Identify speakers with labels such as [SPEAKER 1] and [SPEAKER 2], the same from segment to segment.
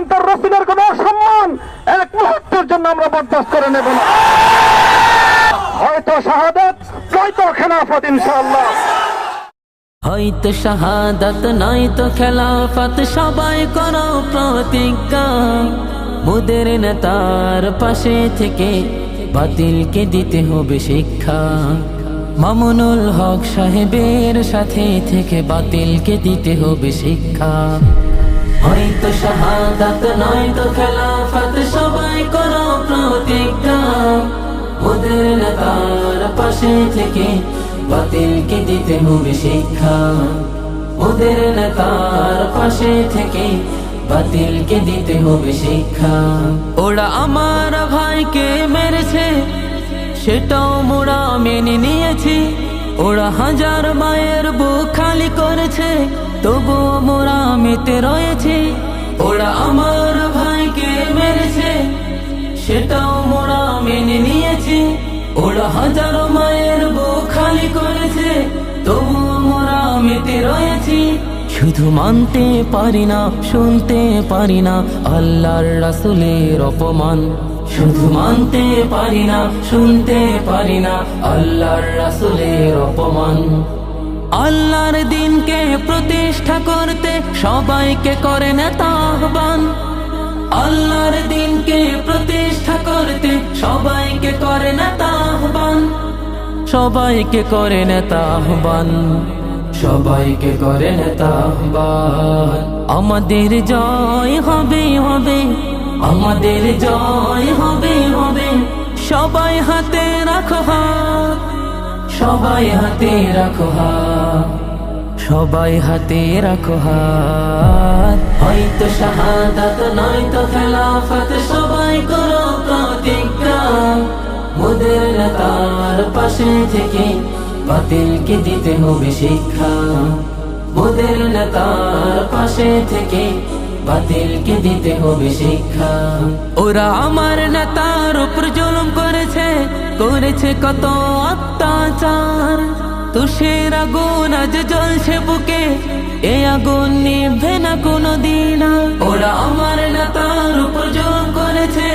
[SPEAKER 1] এবং তার রসুলের কোন সম্মান এক মুহূর্তের জন্য আমরা বরদাস্ত করে নেব না। হয়তো শাহাদাত, নয়তো খেলাফত, ইনশাআল্লাহ।
[SPEAKER 2] হয়তো শাহাদাত, নয়তো খেলাফত, সবাই করো প্রতিজ্ঞা। মুদের নেতার পাশে থেকে বাতিলকে দিতে হবে শিক্ষা। মামুনুল হক সাহেবের সাথে থেকে বাতিলকে দিতে হবে শিক্ষা। হয়তো শাহাদাত নয়তো খেলাফত, সবাই করো প্রতিজ্ঞা। ওদের নেতার পাশে থেকে বাতিলকে দিতে হবে শিক্ষা? ওদের নেতার পাশে থেকে বাতিলকে দিতে হবে শিক্ষা? ওরা আমার ভাইকে মেরেছে, সেটাও মোরা মেনে নিয়েছি। ওরা হাজার মায়ের বুক খালি করেছে, তবুও মোরা মেতে রয়েছে। ওরা আমার ভাইকে মেরেছে, সেটাও মোরা মেনে নিয়েছি। ওরা হাজারো মায়ের বুক খালি করেছে, তবুও মোরা মেতে রয়েছি। শুধু মানতে পারি না, শুনতে পারি না, আল্লাহর রাসুলের অপমান। শুধু মানতে পারি না, শুনতে পারি না, আল্লাহর রাসুলের অপমান। আল্লাহর দিনকে প্রতিষ্ঠা করতে সবাইকে করে নেতা আহ্বান। আল্লাহর দিনকে প্রতিষ্ঠা করতে সবাইকে করে নেতা আহ্বান। সবাইকে করে নেতা আহ্বান। সবাইকে করে নেতা আহ্বান। আমাদের জয় হবে হবে। আমাদের জয় হবে হবে। সবাই হাত সবাই হাতে রাখো হাত। সবাই হাতে রাখো হাত। হয়তো শাহাদাত নয়তো খেলাফত, সবাই করো প্রতিজ্ঞা। মোদের নেতার পাশে থেকে বাতিলকে দিতে হবে শিক্ষা? মোদের নেতার পাশে থেকে বাতিলকে দিতে হবে শিক্ষা? ওরা আমার নেতার উপর জুলুম করেছে করেছে কত অত্যাচার। তুষের আগুন আজ জ্বলছে বুকে, এ আগুন নিভে না কোনো দিন ওরা আমার নেতার জুলুম করেছে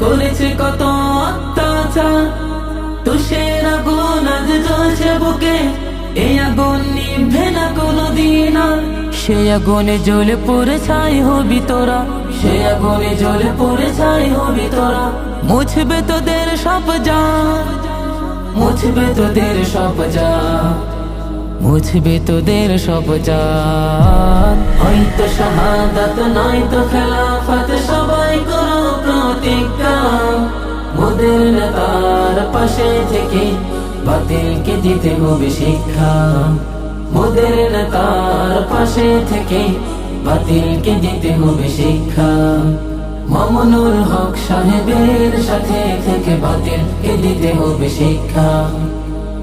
[SPEAKER 2] করেছে কত অত্যাচার। তুষের আগুন আজ জ্বলছে বুকে এই আগুন নিভে না কোনো দিন। সে আগুনে জ্বলে পড়ে ছাই হবি তোরা। সে আগুনে জ্বলে পড়ে ছাই হবি তোরা। মুছবে তোদের সব যা মুছবে তোদের সব যা মুছবে তোদের সব যা হয়তো শাহাদাত নয়তো খেলাফত, সবাই করো প্রতিজ্ঞা মোদের নেতার পাশে থেকে বাতিলকে দিতে হবে শিক্ষা। মোদের নেতার পাশে থেকে বাতিলকে দিতে হবে শিক্ষা। মামুনুল হক সাহেবের সাথে থেকে বাতিলকে দিতে হবে শিক্ষা।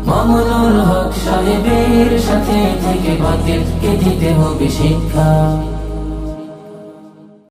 [SPEAKER 2] মামুনুল হক সাহেবের সাথে থেকে বাতিলকে দিতে হবে শিক্ষা।